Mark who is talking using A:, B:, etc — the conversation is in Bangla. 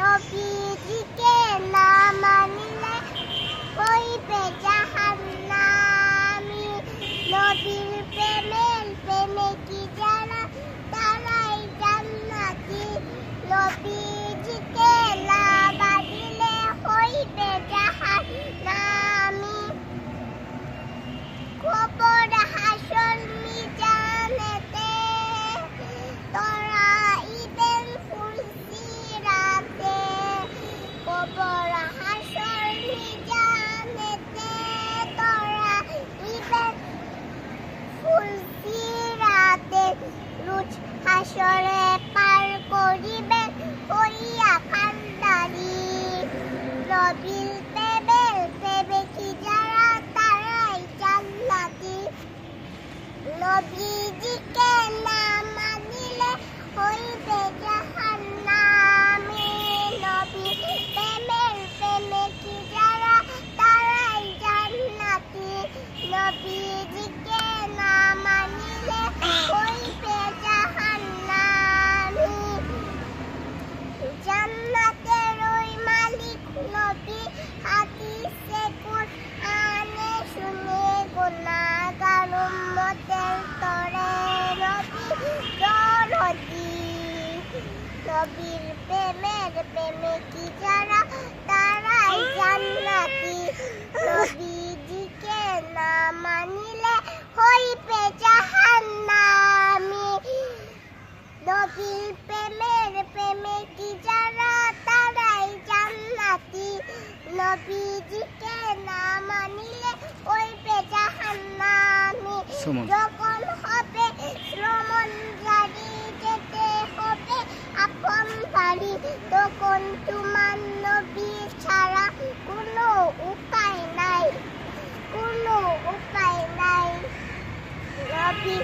A: নবীজিকে না মানলে হইবে জাহান্নামি হাসরে পার করিবে করিয়া কান্দারি রবিল পেবেল পেবে কি যারা, তারাই জান্নাতি। নবীজিকে না মানিলে হইবে জাহান্নামে। নবী প্রেমের প্রেমে কি যারা, তারাই জান্নাতি। মানিলে হইবে জাহান্নামে জান্নাতের ওই মালিক নবী হাদিসে কুরআনে শুনে গুনাহগার উম্মতের তরে নবী দরদি নবীর প্রেমের প্রেমে কি যারা তারাই জান্নাতি নবীজিকে না মানিলে হইবে জাহান্নামী নবীর প্রেমের প্রেমে কি যারা, তারাই জান্নাতি। নবীজিকে না মানিলে ওই জাহান্নামি যখন হবে শ্রমণ জারি যেতে হবে আপন বাড়ি। তখন তোমার নবী ছাড়া কোনো উপায় নাই। কোনো উপায় নাই। নবী